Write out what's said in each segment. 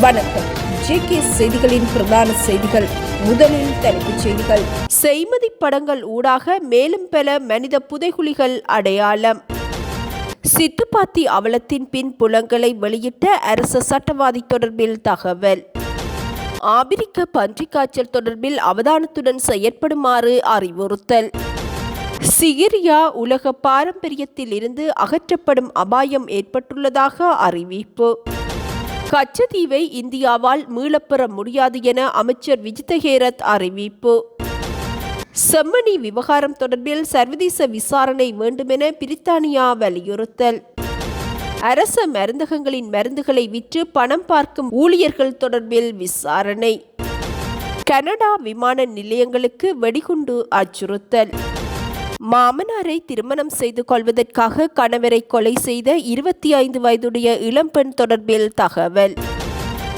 வணக்கம். ஜேகே செய்திகளின் பிரதான செய்திகள். முதலில் தலைப்புச் செய்திகள். செய்மதி படங்கள் ஊடாக மேலும் பல மனித புதைகுழிகள் அடையாளம். சித்துப்பாத்தி அவலத்தின் பின் புலங்களை வெளியிட்ட அரச சட்டவாதி தொடர்பில் தகவல். ஆபிரிக்க பன்றிக் காய்ச்சல் தொடர்பில் அவதானத்துடன் செயற்படுமாறு அறிவுறுத்தல். சிகிரியா உலக பாரம்பரியத்தில் இருந்து அகற்றப்படும் அபாயம் ஏற்பட்டுள்ளதாக அறிவிப்பு. கச்சத்தீவை இந்தியாவால் மீளப்பெற முடியாது என அமைச்சர் விஜிதஹேரத் அறிவிப்பு. செம்மணி விவகாரம் தொடர்பில் சர்வதேச விசாரணை வேண்டுமென பிரித்தானியா வலியுறுத்தல். அரச மருந்தகங்களின் மருந்துகளை விற்று பணம் பார்க்கும் ஊழியர்கள் தொடர்பில் விசாரணை. கனடா விமான நிலையங்களுக்கு வெடிகுண்டு அச்சுறுத்தல். மாமனாரை திருமணம் செய்து கொள்வதற்காக கணவரை கொலை செய்த இருபத்தி ஐந்து வயதுடைய இளம்பெண் தொடர்பில் தகவல்.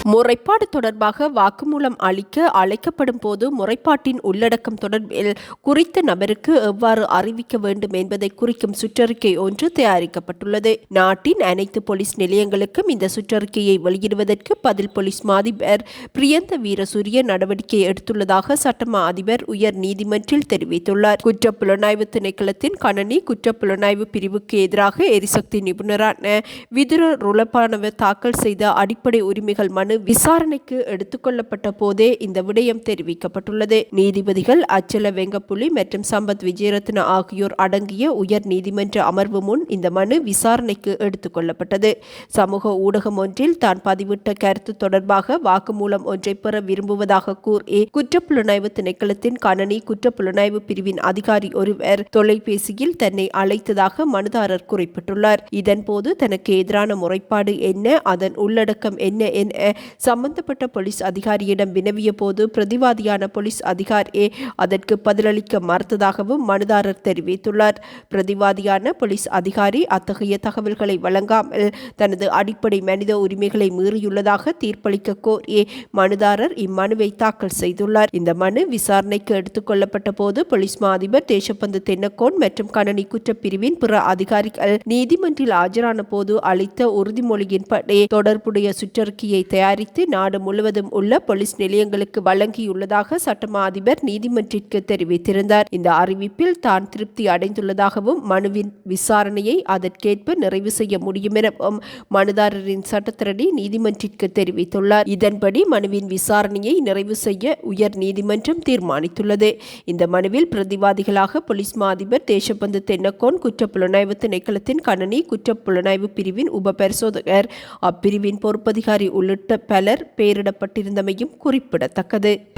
முறைப்பாடு தொடர்பாக வாக்குமூலம் அளிக்க அழைக்கப்படும் போது முறைப்பாட்டின் உள்ளடக்கம் தொடர்பில் குறித்த நபருக்கு எவ்வாறு அறிவிக்க வேண்டும் என்பதை குறிக்கும் சுற்றறிக்கை ஒன்று தயாரிக்கப்பட்டுள்ளது. நாட்டின் அனைத்து போலீஸ் நிலையங்களுக்கும் இந்த சுற்றறிக்கையை வெளியிடுவதற்கு பதில் போலீஸ் மாதிபர் பிரியந்த வீரசூரிய நடவடிக்கை எடுத்துள்ளதாக சட்டமா அதிபர் உயர் நீதிமன்றில் தெரிவித்துள்ளார். குற்ற புலனாய்வு திணைக்களத்தின் கணனி குற்ற புலனாய்வு பிரிவுக்கு எதிராக எரிசக்தி நிபுணரான விதுர ருளப்பானவர் தாக்கல் செய்த அடிப்படை உரிமைகள் மனு விசாரணைக்கு எடுத்துக்கொள்ளப்பட்ட போதே இந்த விடயம் தெரிவிக்கப்பட்டுள்ளது. நீதிபதிகள் அச்சல வெங்கப்புலி மற்றும் சம்பத் விஜயரத்ன ஆகியோர் அடங்கிய உயர் நீதிமன்ற அமர்வு முன் இந்த மனு விசாரணைக்கு எடுத்துக்கொள்ளப்பட்டது. சமூக ஊடகம் ஒன்றில் தான் பதிவிட்ட கருத்து தொடர்பாக வாக்குமூலம் ஒன்றை பெற விரும்புவதாக கூறி குற்றப்புலனாய்வு திணைக்களத்தின் கணனி குற்றப்புலனாய்வு பிரிவின் அதிகாரி ஒருவர் தொலைபேசியில் தன்னை அழைத்ததாக மனுதாரர் குறிப்பிட்டுள்ளார். இதன்போது தனக்கு எதிரான முறைப்பாடு என்ன அதன் உள்ளடக்கம் என்ன என சம்பந்தப்பட்ட போலீஸ் அதிகாரியிடம் வினவிய போது பிரதிவாதியான போலீஸ் அதிகாரி அதற்கு பதிலளிக்க மறுத்ததாகவும் மனுதாரர் தெரிவித்துள்ளார். பிரதிவாதியான போலீஸ் அதிகாரி அத்தகைய தகவல்களை வழங்காமல் தனது அடிப்படை மனித உரிமைகளை மீறியுள்ளதாக தீர்ப்பளிக்க கோரி மனுதாரர் இம்மனுவை தாக்கல் செய்துள்ளார். இந்த மனு விசாரணைக்கு எடுத்துக்கொள்ளப்பட்ட போது போலீஸ் மா அதிபர் தேசப்பந்து தென்னக்கோன் மற்றும் கணனி குற்றப்பிரிவின் பிற அதிகாரிகள் நீதிமன்றில் ஆஜரான போது அளித்த உறுதிமொழியின்படி தொடர்புடைய சுற்றறிக்கையை தயார் தயாரித்து நாடு முழுவதும் உள்ள போலீஸ் நிலையங்களுக்கு வழங்கியுள்ளதாக சட்டமா அதிபர் நீதிமன்றிற்கு தெரிவித்திருந்தார். இந்த அறிவிப்பில் தான் திருப்தி அடைந்துள்ளதாகவும் மனுவின் விசாரணையை அதற்கேற்ப நிறைவு செய்ய முடியும் எனவும் மனுதாரரின் சட்டத்திரடி நீதிமன்றிற்கு தெரிவித்துள்ளார். இதன்படி மனுவின் விசாரணையை நிறைவு செய்ய உயர் நீதிமன்றம் தீர்மானித்துள்ளது. இந்த மனுவில் பிரதிவாதிகளாக போலீஸ் மா அதிபர் தேசபந்து தென்னக்கோன் குற்றப்புலனாய்வு திணைக்களத்தின் கணனி குற்றப்புலனாய்வு பிரிவின் உப பரிசோதகர் அப்பிரிவின் பொறுப்பதிகாரி உள்ளிட்ட பலர் பெயரிடப்பட்டிருந்தமையும் குறிப்பிடத்தக்கது.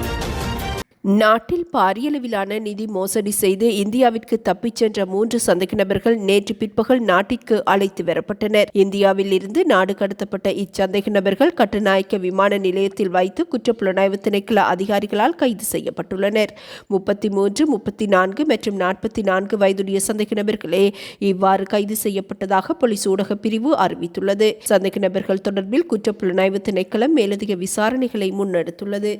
நாட்டில் பாரியளவிலான நிதி மோசடி செய்து இந்தியாவிற்கு தப்பிச் சென்ற மூன்று சந்தேக நபர்கள் நேற்று பிற்பகல் நாட்டிற்கு அழைத்து வரப்பட்டனர். இந்தியாவில் இருந்து நாடு கடத்தப்பட்ட இச்சந்தேக நபர்கள் கட்டுநாயக்க விமான நிலையத்தில் வைத்து குற்றப்புலனாய்வு திணைக்கள அதிகாரிகளால் கைது செய்யப்பட்டுள்ளனர். முப்பத்தி மூன்று முப்பத்தி நான்கு மற்றும் நாற்பத்தி நான்கு வயதுடைய சந்தேக நபர்களே இவ்வாறு கைது செய்யப்பட்டதாக போலீஸ் ஊடக பிரிவு அறிவித்துள்ளது. சந்தேக நபர்கள் தொடர்பில் குற்றப்புலனாய்வு திணைக்களம் மேலதிக விசாரணைகளை முன்னெடுத்துள்ளது.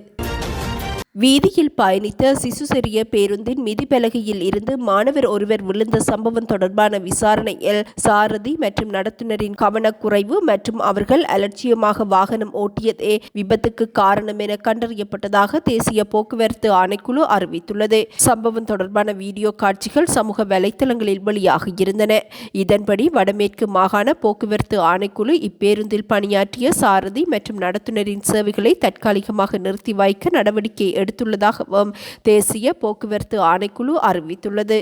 வீதியில் பயணித்த சிசு சிறிய பேருந்தின் மிதிப்பலகையில் இருந்து மாணவர் ஒருவர் விழுந்த சம்பவம் தொடர்பான விசாரணையில் சாரதி மற்றும் நடத்துனரின் கவனக்குறைவு மற்றும் அவர்கள் அலட்சியமாக வாகனம் ஓட்டியதே விபத்துக்கு காரணம் என கண்டறியப்பட்டதாக தேசிய போக்குவரத்து ஆணைக்குழு அறிவித்துள்ளது. சம்பவம் தொடர்பான வீடியோ காட்சிகள் சமூக வலைத்தளங்களில் வெளியாகியிருந்தன இதன்படி வடமேற்கு மாகாண போக்குவரத்து ஆணைக்குழு இப்பேருந்தில் பணியாற்றிய சாரதி மற்றும் நடத்துனரின் சேவைகளை தற்காலிகமாக நிறுத்தி வைக்க நடவடிக்கை எடுத்துள்ளதாகவும் தேசிய போக்குவரத்து ஆணைக்குழு அறிவித்துள்ளது.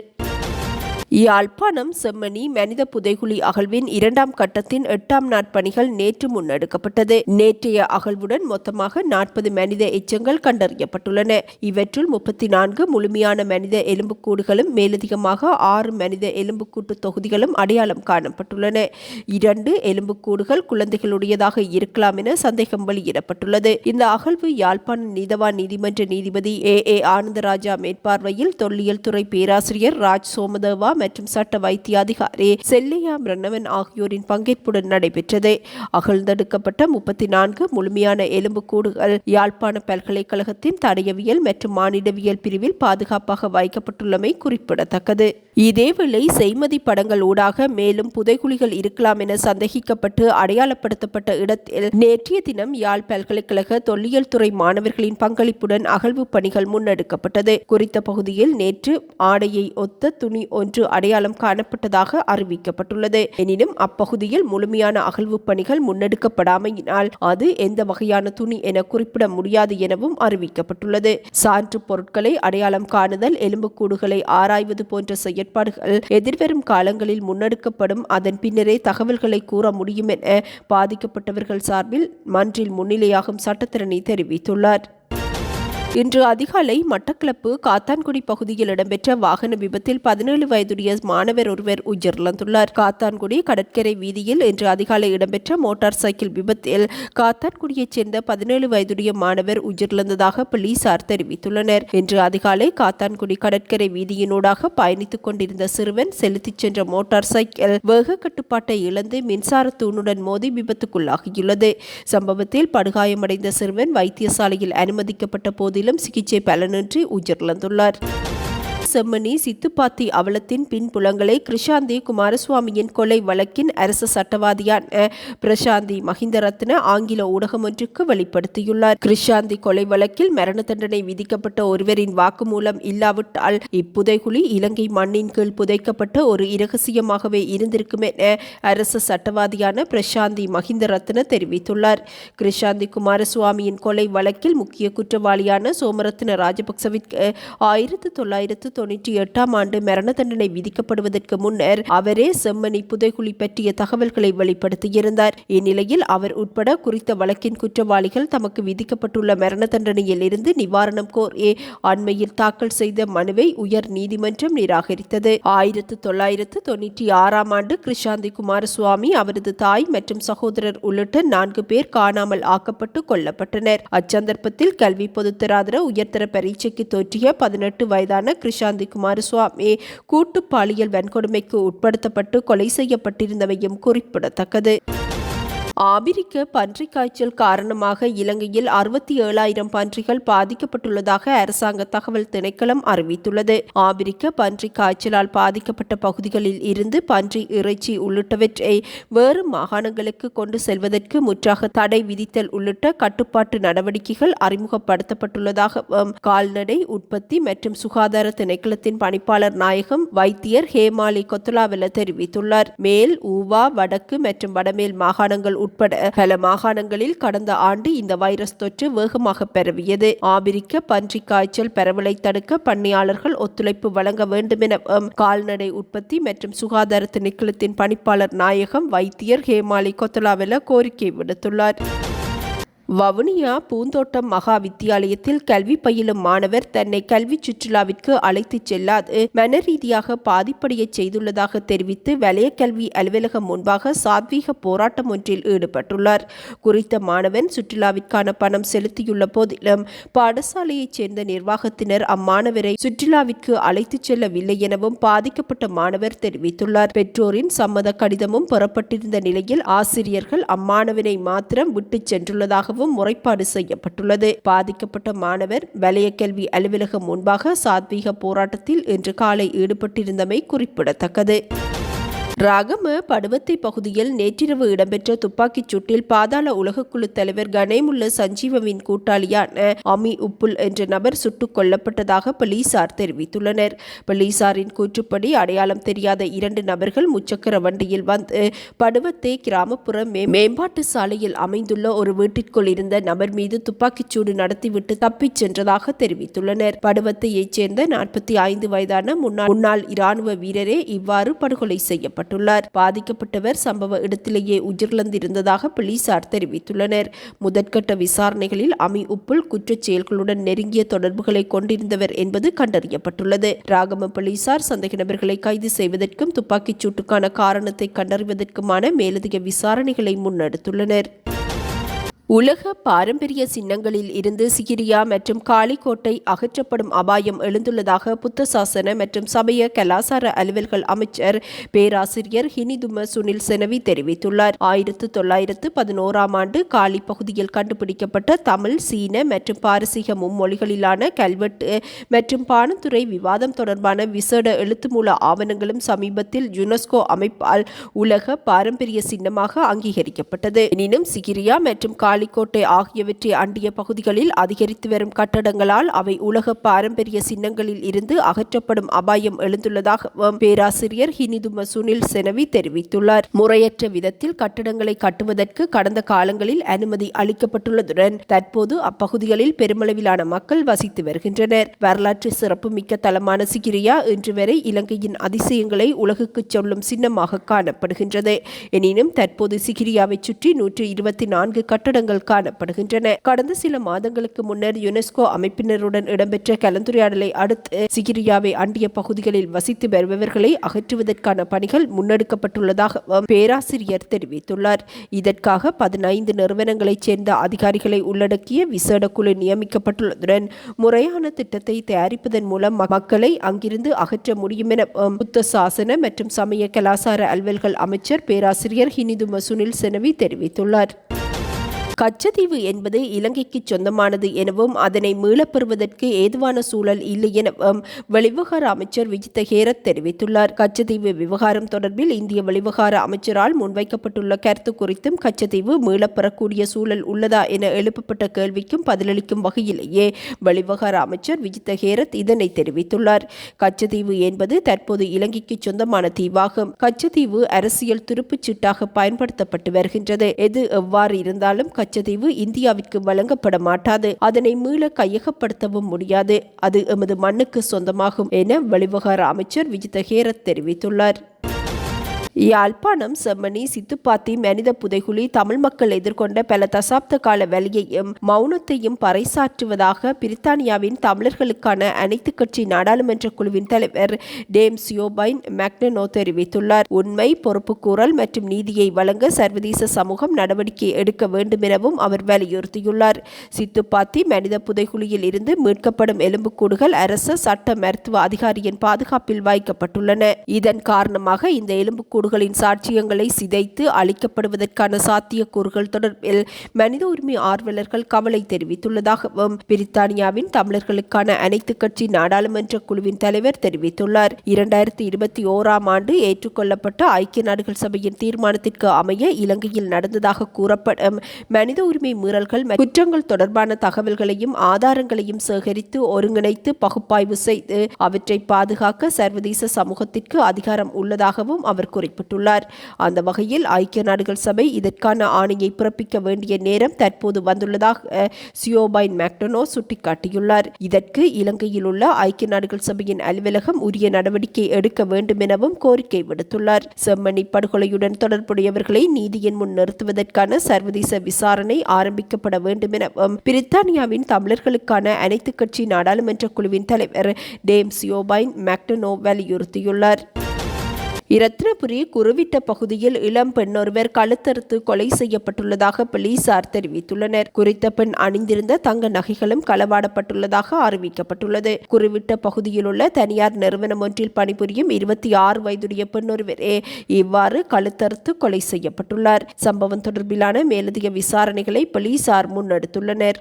யாழ்ப்பாணம் செம்மணி மனித புதைகுழி அகழ்வின் இரண்டாம் கட்டத்தின் எட்டாம் நாட்பணிகள் நேற்று முன்னெடுக்கப்பட்டது. நேற்றைய அகழ்வுடன் மொத்தமாக நாற்பது மனித எச்சங்கள் கண்டறியப்பட்டுள்ளன. இவற்றுள் முப்பத்தி நான்கு முழுமையான மனித எலும்புக்கூடுகளும் மேலதிகமாக ஆறு மனித எலும்புக்கூட்டு தொகுதிகளும் அடையாளம் காணப்பட்டுள்ளன. இரண்டு எலும்புக்கூடுகள் குழந்தைகளுடையதாக இருக்கலாம் என சந்தேகம் வெளியிடப்பட்டுள்ளது. இந்த அகழ்வு யாழ்ப்பாண நீதவான் நீதிமன்ற நீதிபதி ஏ ஏ ஆனந்தராஜா மேற்பார்வையில் தொல்லியல் துறை பேராசிரியர் ராஜ் சோமதேவா மற்றும் சட்ட வைத்திய அதிகாரி செல்லையா பிரணவன் ஆகியோரின் பங்கேற்புடன் நடைபெற்றது. அகழ்ந்தெடுக்கப்பட்ட முப்பத்தி நான்கு முழுமையான எலும்புக்கூடுகள் யாழ்ப்பாண பல்கலைக்கழகத்தின் தடயவியல் மற்றும் மானிடவியல் பிரிவில் பாதுகாப்பாக வைக்கப்பட்டுள்ளமை குறிப்பிடத்தக்கது. இதேவேளை செய்மதி படங்கள் ஊடாக மேலும் புதைகுழிகள் இருக்கலாம் என சந்தேகிக்கப்பட்டு அடையாளப்படுத்தப்பட்ட இடத்தில் நேற்றைய தினம் யாழ் பல்கலைக்கழக தொல்லியல் துறை மாணவர்களின் பங்களிப்புடன் அகழ்வு பணிகள் முன்னெடுக்கப்பட்டது. குறித்த பகுதியில் நேற்று ஆடையை ஒத்த துணி ஒன்று அடையாளம் காணப்பட்டதாக அறிவிக்கப்பட்டுள்ளது. எனினும் அப்பகுதியில் முழுமையான அகழ்வு பணிகள் முன்னெடுக்கப்படாமையினால் அது எந்த வகையான துணி என குறிப்பிட முடியாது எனவும் அறிவிக்கப்பட்டுள்ளது. சான்று பொருட்களை அடையாளம் காணுதல் எலும்புக்கூடுகளை ஆராய்வது போன்ற செயற் செயற்பாடுகள் எதிர்வரும் காலங்களில் முன்னெடுக்கப்படும். அதன் பின்னரே தகவல்களை கூற முடியும் என பாதிக்கப்பட்டவர்கள் சார்பில் மன்றில் முன்னிலையாகும் சட்டத்திறனை தெரிவித்துள்ளார். இன்று அதிகாலை மட்டக்களப்பு காத்தான்குடி பகுதியில் இடம்பெற்ற வாகன விபத்தில் பதினேழு வயதுடைய மாணவர் ஒருவர் உயிரிழந்துள்ளார். காத்தான்குடி கடற்கரை வீதியில் இன்று அதிகாலை இடம்பெற்ற மோட்டார் சைக்கிள் விபத்தில் காத்தான்குடியைச் சேர்ந்த பதினேழு வயதுடைய மாணவர் உயிரிழந்ததாக போலீசார் தெரிவித்துள்ளனர். இன்று அதிகாலை காத்தான்குடி கடற்கரை வீதியினூடாக பயணித்துக் கொண்டிருந்த சிறுவன் செலுத்திச் சென்ற மோட்டார் சைக்கிள் வேக கட்டுப்பாட்டை இழந்து மின்சார தூணுடன் மோதி விபத்துக்குள்ளாகியுள்ளது. சம்பவத்தில் படுகாயமடைந்த சிறுவன் வைத்தியசாலையில் அனுமதிக்கப்பட்ட போது போதிலும் சிகிச்சை பலனின்றி உயிரிழந்துள்ளார். செம்மணி சித்துப்பாத்தி அவலத்தின் பின்புலங்களை கிருஷாந்தி குமாரசுவாமியின் கொலை வழக்கின் அரசு சட்டவாதியான பிரசாந்தி மஹிந்தரத்ன ஆங்கில ஊடகம் ஒன்றுக்கு வெளிப்படுத்தியுள்ளார். கிருஷாந்தி கொலை வழக்கில் மரண தண்டனை விதிக்கப்பட்ட ஒருவரின் வாக்குமூலம் இல்லாவிட்டால் இப்புதைகுழி இலங்கை மண்ணின் கீழ் புதைக்கப்பட்ட ஒரு இரகசியமாகவே இருந்திருக்கும் என அரசு சட்டவாதியான பிரசாந்தி மஹிந்தரத்ன தெரிவித்துள்ளார். கிருஷாந்தி குமாரசுவாமியின் கொலை வழக்கில் முக்கிய குற்றவாளியான சோமரத்ன ராஜபக்சவிற்கு ஆயிரத்து தொள்ளாயிரத்து தொன்னூற்றி எட்டாம் ஆண்டு மரண தண்டனை விதிக்கப்படுவதற்கு முன்னர் அவரே செம்மணி புதைகுழி பற்றிய தகவல்களை வெளிப்படுத்தியிருந்தார். இந்நிலையில் அவர் உட்பட குறித்த வழக்கின் குற்றவாளிகள் தமக்கு விதிக்கப்பட்டுள்ள மரண தண்டனையில் இருந்து நிவாரணம் கோரி அண்மையில் தாக்கல் செய்த மனுவை உயர் நீதிமன்றம் நிராகரித்தது. ஆயிரத்து தொள்ளாயிரத்து தொன்னூற்றி ஆறாம் ஆண்டு கிருஷாந்தி குமாரசுவாமி அவரது தாய் மற்றும் சகோதரர் உள்ளிட்ட நான்கு பேர் காணாமல் ஆக்கப்பட்டு கொல்லப்பட்டனர். அச்சந்தர்ப்பத்தில் கல்வி பொதுத்தராதர உயர்தர பரீட்சைக்கு தோற்றிய பதினெட்டு வயதான கிருஷா காந்தி குமாரசுவாமி கூட்டு பாலியல் வன்கொடுமைக்கு உட்படுத்தப்பட்டு கொலை செய்யப்பட்டிருந்தமையும் குறிப்பிடத்தக்கது. ஆபிரிக்க பன்றிக் காய்ச்சல் காரணமாக இலங்கையில் அறுபத்தி ஏழாயிரம் பன்றிகள் பாதிக்கப்பட்டுள்ளதாக அரசாங்க தகவல் திணைக்களம் அறிவித்துள்ளது. ஆபிரிக்க பன்றிக் காய்ச்சலால் பாதிக்கப்பட்ட பகுதிகளில் இருந்து பன்றி இறைச்சி உள்ளிட்டவற்றை வேறு மாகாணங்களுக்கு கொண்டு செல்வதற்கு முற்றாக தடை விதித்தல் உள்ளிட்ட கட்டுப்பாட்டு நடவடிக்கைகள் அறிமுகப்படுத்தப்பட்டுள்ளதாக கால்நடை உற்பத்தி மற்றும் சுகாதார திணைக்களத்தின் பணிப்பாளர் நாயகம் வைத்தியர் ஹேமாலி கொத்துலாவெல தெரிவித்துள்ளார். மேல் ஊவா வடக்கு மற்றும் வடமேல் மாகாணங்கள் உட்பட பல மாகாணங்களில் கடந்த ஆண்டு இந்த வைரஸ் தொற்று வேகமாக பரவியது. ஆபிரிக்க பன்றி காய்ச்சல் பரவலை தடுக்க பண்ணையாளர்கள் ஒத்துழைப்பு வழங்க வேண்டும் எனவும் கால்நடை உற்பத்தி மற்றும் சுகாதார திணைக்களத்தின் பணிப்பாளர் நாயகம் வைத்தியர் ஹேமாலி கொத்தலாவெல கோரிக்கை விடுத்துள்ளார். வவுனியா பூந்தோட்டம் மகா வித்தியாலயத்தில் கல்வி பயிலும் மாணவர் தன்னை கல்வி சுற்றுலாவிற்கு அழைத்துச் செல்லாது மன ரீதியாக பாதிப்படைய செய்துள்ளதாக தெரிவித்து வலய கல்வி அலுவலகம் முன்பாக சாத்வீக போராட்டம் ஒன்றில் ஈடுபட்டுள்ளார். குறித்த மாணவன் சுற்றுலாவிற்கான பணம் செலுத்தியுள்ள போதிலும் பாடசாலையைச் சேர்ந்த நிர்வாகத்தினர் அம்மாணவரை சுற்றுலாவிற்கு அழைத்துச் செல்லவில்லை எனவும் பாதிக்கப்பட்ட மாணவர் தெரிவித்துள்ளார். பெற்றோரின் சம்மத கடிதமும் பெறப்பட்டிருந்த நிலையில் ஆசிரியர்கள் அம்மாணவனை மாத்திரம் விட்டுச் சென்றுள்ளதாகவும் எனவும் முறைப்பாடு செய்யப்பட்டுள்ளது. பாதிக்கப்பட்ட மாணவர் வலய கல்வி அலுவலகம் முன்பாக சாத்வீக போராட்டத்தில் இன்று காலை ஈடுபட்டிருந்தமை குறிப்பிடத்தக்கது. ராகம படுவத்தை பகுதியில் நேற்றிரவு இடம்பெற்ற துப்பாக்கிச் சூட்டில் பாதாள உலகக்குழு தலைவர் கணேமுல்ல சஞ்சீவவின் கூட்டாளியான அமி உப்புல் என்ற நபர் சுட்டுக் கொல்லப்பட்டதாக போலீசார் தெரிவித்துள்ளனர். போலீசாரின் கூற்றுப்படி அடையாளம் தெரியாத இரண்டு நபர்கள் முச்சக்கர வண்டியில் வந்து படுவத்தை கிராமப்புற மேம்பாட்டு சாலையில் அமைந்துள்ள ஒரு வீட்டிற்குள் இருந்த நபர் மீது துப்பாக்கிச் சூடு நடத்திவிட்டு தப்பிச் சென்றதாக தெரிவித்துள்ளனர். படுவத்தையைச் சேர்ந்த நாற்பத்தி ஐந்து வயதான முன்னாள் இராணுவ வீரரே இவ்வாறு படுகொலை செய்யப்பட்டார். செய்யப்பட்டுள்ளார் பாதிக்கப்பட்டவர் சம்பவ இடத்திலேயே உயிரிழந்திருந்ததாக போலீசார் தெரிவித்துள்ளனர். முதற்கட்ட விசாரணைகளில் அமி உப்புல் குற்றச் செயல்களுடன் நெருங்கிய தொடர்புகளை கொண்டிருந்தவர் என்பது கண்டறியப்பட்டுள்ளது. ராகம போலீசார் சந்தேக நபர்களை கைது செய்வதற்கும் துப்பாக்கிச் சூட்டுக்கான காரணத்தை கண்டறிவதற்குமான மேலதிக விசாரணைகளை முன்னெடுத்துள்ளனர். உலக பாரம்பரிய சின்னங்களில் இருந்து சிகிரியா மற்றும் காளிக்கோட்டை அகற்றப்படும் அபாயம் எழுந்துள்ளதாக புத்த சாசன மற்றும் சமய கலாசார அலுவல்கள் அமைச்சர் பேராசிரியர் ஹினிதும சுனில் செனவி தெரிவித்துள்ளார். ஆயிரத்து தொள்ளாயிரத்து பதினோராம் ஆண்டு காலி பகுதியில் கண்டுபிடிக்கப்பட்ட தமிழ் சீன மற்றும் பாரசீக மும்மொழிகளிலான கல்வெட்டு மற்றும் பானத்துறை விவாதம் தொடர்பான விசேட எழுத்துமூல ஆவணங்களும் சமீபத்தில் யுனெஸ்கோ அமைப்பால் உலக பாரம்பரிய சின்னமாக அங்கீகரிக்கப்பட்டது. எனினும் சிகிரியா மற்றும் காலி காலிக்கோட்டை ஆகியவற்றை அண்டிய பகுதிகளில் அதிகரித்து வரும் கட்டடங்களால் அவை உலக பாரம்பரிய சின்னங்களில் இருந்து அகற்றப்படும் அபாயம் எழுந்துள்ளதாக பேராசிரியர் ஹினிதும சுனில் செனவி தெரிவித்துள்ளார். முறையற்ற விதத்தில் கட்டடங்களை கட்டுவதற்கு கடந்த காலங்களில் அனுமதி அளிக்கப்பட்டுள்ளதுடன் தற்போது அப்பகுதிகளில் பெருமளவிலான மக்கள் வசித்து வருகின்றனர். வரலாற்று சிறப்புமிக்க தலமான சிகிரியா இன்று வரை இலங்கையின் அதிசயங்களை உலகுக்கு சொல்லும் சின்னமாக காணப்படுகின்றது. எனினும் தற்போது சிகிரியாவை சுற்றி நூற்றி இருபத்தி நான்கு கட்டடங்கள் ஆதாரங்கள் காணப்படுகின்றன. கடந்த சில மாதங்களுக்கு முன்னர் யுனெஸ்கோ அமைப்பினருடன் இடம்பெற்ற கலந்துரையாடலை அடுத்து சிகிரியாவை அண்டிய பகுதிகளில் வசித்து வருபவர்களை அகற்றுவதற்கான பணிகள் முன்னெடுக்கப்பட்டுள்ளதாக பேராசிரியர் தெரிவித்துள்ளார். இதற்காக பதினைந்து நிறுவனங்களைச் சேர்ந்த அதிகாரிகளை உள்ளடக்கிய விசேட குழு நியமிக்கப்பட்டுள்ளதுடன் முறையான திட்டத்தை தயாரிப்பதன் மூலம் மக்களை அங்கிருந்து அகற்ற முடியும் என புத்த சாசன மற்றும் சமய கலாசார அலுவல்கள் அமைச்சர் பேராசிரியர் ஹினிது சுனில் செனவி தெரிவித்துள்ளார். கச்சத்தீவு என்பது இலங்கைக்கு சொந்தமானது எனவும் அதனை மீளப்பெறுவதற்கு ஏதுவான சூழல் இல்லை எனவும் வெளிவிவகார அமைச்சர் விஜித்த ஹேரத் தெரிவித்துள்ளார். கச்சத்தீவு விவகாரம் தொடர்பில் இந்திய வெளிவிவகார அமைச்சரால் முன்வைக்கப்பட்டுள்ள கருத்து குறித்தும் கச்சத்தீவு மீளப்பெறக்கூடிய சூழல் உள்ளதா என எழுப்பப்பட்ட கேள்விக்கும் பதிலளிக்கும் வகையிலேயே வெளிவிவகார அமைச்சர் விஜித்த ஹேரத் இதனை தெரிவித்துள்ளார். கச்சத்தீவு என்பது தற்போது இலங்கைக்கு சொந்தமான தீவாகும். கச்சத்தீவு அரசியல் துருப்புச் சீட்டாக பயன்படுத்தப்பட்டு வருகின்றது. எது எவ்வாறு இருந்தாலும் கச்சதீவு இந்தியாவிற்கு வழங்கப்பட மாட்டாது. அதனை மீள கையகப்படுத்தவும் முடியாது. அது எமது மண்ணுக்கு சொந்தமாகும் என வெளிவகார அமைச்சர் விஜித ஹேரத் தெரிவித்துள்ளார். யாழ்ப்பாணம் செம்மணி சித்துப்பாத்தி மனித புதைகுழி தமிழ் மக்கள் எதிர்கொண்ட பல தசாப்த கால வழியையும் மௌனத்தையும் பறைசாற்றுவதாக பிரித்தானியாவின் தமிழர்களுக்கான அனைத்து கட்சி நாடாளுமன்ற குழுவின் தலைவர் டேம் சியோபைன் மெக்னனோ தெரிவித்துள்ளார். உண்மை பொறுப்புக்கூறல் மற்றும் நீதியை வழங்க சர்வதேச சமூகம் நடவடிக்கை எடுக்க வேண்டும் எனவும் அவர் வலியுறுத்தியுள்ளார். சித்துப்பாத்தி மனித புதைகுழியில் இருந்து மீட்கப்படும் எலும்புக்கூடுகள் அரசு சட்ட மருத்துவ அதிகாரியின் பாதுகாப்பில் வைக்கப்பட்டுள்ளன. இதன் காரணமாக இந்த எலும்புக்கூடு கூறுகளின் சாட்சியங்களை சிதைத்து அளிக்கப்படுவதற்கான சாத்தியக்கூறுகள் தொடர்பில் மனித உரிமை ஆர்வலர்கள் கவலை தெரிவித்துள்ளதாகவும் பிரித்தானியாவின் தமிழர்களுக்கான அனைத்து கட்சி நாடாளுமன்ற குழுவின் தலைவர் தெரிவித்துள்ளார். இரண்டாயிரத்தி இருபத்தி ஓராம் ஆண்டு ஏற்றுக்கொள்ளப்பட்ட ஐக்கிய நாடுகள் சபையின் தீர்மானத்திற்கு அமைய இலங்கையில் நடந்ததாக கூறப்படும் மனித உரிமை மீறல்கள் குற்றங்கள் தொடர்பான தகவல்களையும் ஆதாரங்களையும் சேகரித்து ஒருங்கிணைத்து பகுப்பாய்வு செய்து அவற்றை பாதுகாக்க சர்வதேச சமூகத்திற்கு அதிகாரம் உள்ளதாகவும் அவர் குறிப்பிட்டார் குறிப்பிட்டுள்ளார் அந்த வகையில் ஐக்கிய நாடுகள் சபை இதற்கான ஆணையை பிறப்பிக்க வேண்டிய நேரம் தற்போது வந்துள்ளதாக சியோபைன் மேக்டனோ சுட்டிக்காட்டியுள்ளார். இதற்கு இலங்கையில் உள்ள ஐக்கிய நாடுகள் சபையின் அலுவலகம் உரிய நடவடிக்கை எடுக்க வேண்டும் எனவும் கோரிக்கை விடுத்துள்ளார். செம்மணி படுகொலையுடன் தொடர்புடையவர்களை நீதியின் முன் நிறுத்துவதற்கான சர்வதேச விசாரணை ஆரம்பிக்கப்பட வேண்டும் எனவும் பிரித்தானியாவின் தமிழர்களுக்கான அனைத்து கட்சி நாடாளுமன்ற குழுவின் தலைவர் டேம் சியோபைன் மேக்டனோ வலியுறுத்தியுள்ளார். இரத்னபுரி குருவிட்ட பகுதியில் இளம் பெண்ணொருவர் கழுத்தறுத்து கொலை செய்யப்பட்டுள்ளதாக போலீசார் தெரிவித்துள்ளனர். குறித்த பெண் அணிந்திருந்த தங்க நகைகளும் களவாடப்பட்டுள்ளதாக அறிவிக்கப்பட்டுள்ளது. குருவிட்ட பகுதியில் உள்ள தனியார் நிறுவனம் ஒன்றில் பணிபுரியும் இருபத்தி ஆறு வயதுடைய பெண்ணொருவரே இவ்வாறு கழுத்தறுத்து கொலை செய்யப்பட்டுள்ளார். சம்பவம் தொடர்பிலான மேலதிக விசாரணைகளை போலீசார் முன்னெடுத்துள்ளனர்.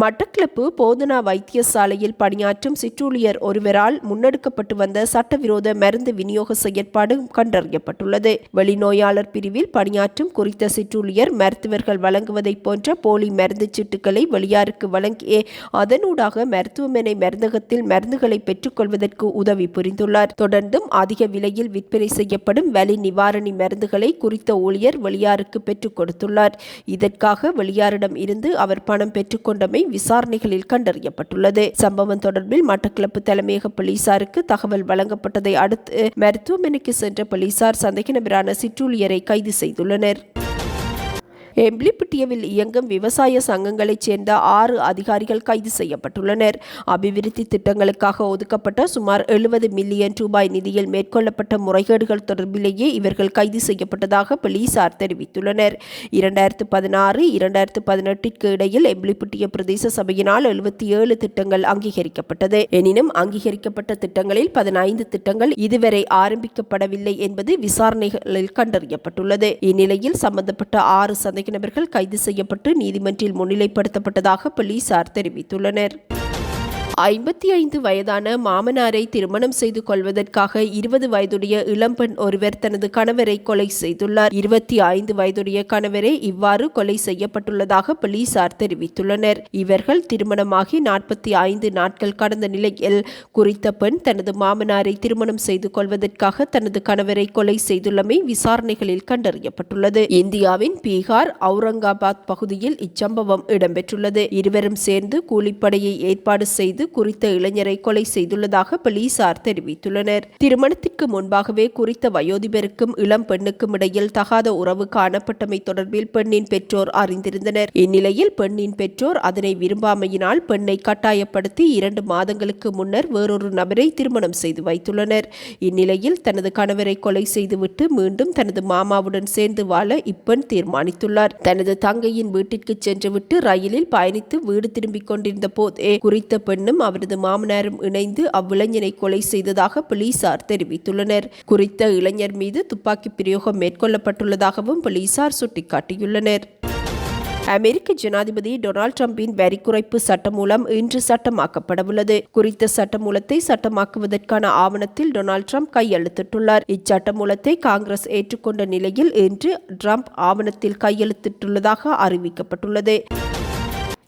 மட்டக்களப்பு போதனா வைத்தியசாலையில் பணியாற்றும் சிற்றூழியர் ஒருவரால் முன்னெடுக்கப்பட்டு வந்த சட்டவிரோத மருந்து விநியோக செயற்பாடு கண்டறியப்பட்டுள்ளது. வெளிநோயாளர் பிரிவில் பணியாற்றும் குறித்த சிற்றூழியர் மருத்துவர்கள் வழங்குவதைப் போன்ற போலி மருந்து சீட்டுகளை வெளியாருக்கு வழங்கி அதனூடாக மருத்துவமனை மருந்தகத்தில் மருந்துகளை பெற்றுக்கொள்வதற்கு உதவி புரிந்துள்ளார். தொடர்ந்தும் அதிக விலையில் விற்பனை செய்யப்படும் வலி நிவாரணி மருந்துகளை குறித்த ஊழியர் வெளியாருக்கு பெற்றுக் கொடுத்துள்ளார். இதற்காக வெளியாரிடம் இருந்து அவர் பணம் பெற்றுக்கொண்டமை விசாரணைகளில் கண்டறியப்பட்டுள்ளது. சம்பவம் தொடர்பில் மட்டக்களப்பு தலைமையக போலீசாருக்கு தகவல் வழங்கப்பட்டதை அடுத்து மருத்துவமனைக்கு சென்ற போலீசார் சந்தேக நபரான சிற்றூழியரை கைது செய்துள்ளனர். எம்ப்ளிபிட்டியவில் இயங்கும் விவசாய சங்கங்களைச் சேர்ந்த ஆறு அதிகாரிகள் கைது செய்யப்பட்டுள்ளனர். அபிவிருத்தி திட்டங்களுக்காக ஒதுக்கப்பட்ட சுமார் எழுபது மில்லியன் ரூபாய் நிதியில் மேற்கொள்ளப்பட்ட முறைகேடுகள் தொடர்பிலேயே இவர்கள் கைது செய்யப்பட்டதாக போலீசார் தெரிவித்துள்ளனர். இரண்டாயிரத்து பதினாறு இரண்டாயிரத்து பதினெட்டிற்கு இடையில் எம்ப்ளிபிட்டிய பிரதேச சபையினால் எழுபத்தி ஏழு திட்டங்கள் அங்கீகரிக்கப்பட்டது. எனினும் அங்கீகரிக்கப்பட்ட திட்டங்களில் பதினைந்து திட்டங்கள் இதுவரை ஆரம்பிக்கப்படவில்லை என்பது விசாரணைகளில் கண்டறியப்பட்டுள்ளது. இந்நிலையில் சம்பந்தப்பட்ட ஆறு சந்தேக நபர்கள் கைது செய்யப்பட்டு நீதிமன்றில் முன்னிலைப்படுத்தப்பட்டதாக போலீசார் தெரிவித்துள்ளனர். ஐம்பத்தி ஐந்து வயதான மாமனாரை திருமணம் செய்து கொள்வதற்காக இருபது வயதுடைய இளம்பெண் ஒருவர் தனது கணவரை கொலை செய்துள்ளார். இருபத்தி ஐந்து வயதுடைய கணவரை இவ்வாறு கொலை செய்யப்பட்டுள்ளதாக போலீசார் தெரிவித்துள்ளனர். இவர்கள் திருமணமாகி நாற்பத்தி ஐந்து நாட்கள் கடந்த நிலையில் குறித்த பெண் தனது மாமனாரை திருமணம் செய்து கொள்வதற்காக தனது கணவரை கொலை செய்துள்ளமை விசாரணைகளில் கண்டறியப்பட்டுள்ளது. இந்தியாவின் பீகார் அவுரங்காபாத் பகுதியில் இச்சம்பவம் இடம்பெற்றுள்ளது. இருவரும் சேர்ந்து கூலிப்படையை ஏற்பாடு செய்து குறித்த இளைஞரை கொலை செய்துள்ளதாக போலீசார் தெரிவித்துள்ளனர். திருமணத்திற்கு முன்பாகவே குறித்த வயோதிபருக்கும் இளம் பெண்ணுக்கும் இடையில் தகாத உறவு காணப்பட்டமை தொடர்பில் பெண்ணின் பெற்றோர் அறிந்திருந்தனர். இந்நிலையில் பெண்ணின் பெற்றோர் அதனை விரும்பாமையினால் பெண்ணை கட்டாயப்படுத்தி இரண்டு மாதங்களுக்கு முன்னர் வேறொரு நபரை திருமணம் செய்து வைத்துள்ளனர். இந்நிலையில் தனது கணவரை கொலை செய்துவிட்டு மீண்டும் தனது மாமாவுடன் சேர்ந்து வாழ இப்பெண் தீர்மானித்துள்ளார். தனது தங்கையின் வீட்டிற்கு சென்றுவிட்டு ரயிலில் பயணித்து வீடு திரும்பிக் கொண்டிருந்த போதே குறித்த பெண்ணும் அவரது மாமனாரும் இணைந்து அவ்விளைஞனை கொலை செய்ததாக போலீசார் தெரிவித்துள்ளனர். குறித்த இளைஞர் மீது துப்பாக்கி பிரயோகம் மேற்கொள்ளப்பட்டுள்ளதாகவும் போலீசார் சுட்டிக்காட்டியுள்ளனர். அமெரிக்க ஜனாதிபதி டொனால்ட் ட்ரம்பின் வரி குறைப்பு சட்டமூலம் இன்று சட்டமாக்கப்படவுள்ளது. குறித்த சட்டமூலத்தை சட்டமாக்குவதற்கான ஆவணத்தில் டொனால்ட் ட்ரம்ப் கையெழுத்திட்டுள்ளார். இச்சட்டமூலத்தை காங்கிரஸ் ஏற்றுக்கொண்ட நிலையில் இன்று ட்ரம்ப் ஆவணத்தில் கையெழுத்திட்டுள்ளதாக அறிவிக்கப்பட்டுள்ளது.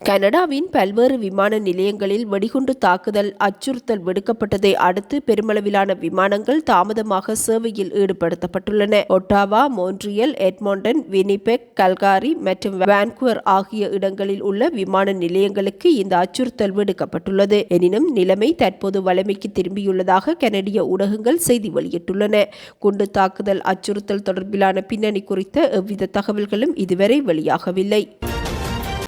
கனடாவின் பல்வேறு விமான நிலையங்களில் வெடிகுண்டு தாக்குதல் அச்சுறுத்தல் விடுக்கப்பட்டதை அடுத்து பெருமளவிலான விமானங்கள் தாமதமாக சேவையில் ஈடுபடுத்தப்பட்டுள்ளன. Ottawa Montreal Edmonton Winnipeg Calgary மற்றும் வான்குவர் ஆகிய இடங்களில் உள்ள விமான நிலையங்களுக்கு இந்த அச்சுறுத்தல் விடுக்கப்பட்டுள்ளது. எனினும் நிலைமை தற்போது வலிமைக்கு திரும்பியுள்ளதாக கனடிய ஊடகங்கள் செய்தி வெளியிட்டுள்ளன. குண்டு தாக்குதல் அச்சுறுத்தல் தொடர்பிலான பின்னணி குறித்த எவ்வித தகவல்களும் இதுவரை வெளியாகவில்லை.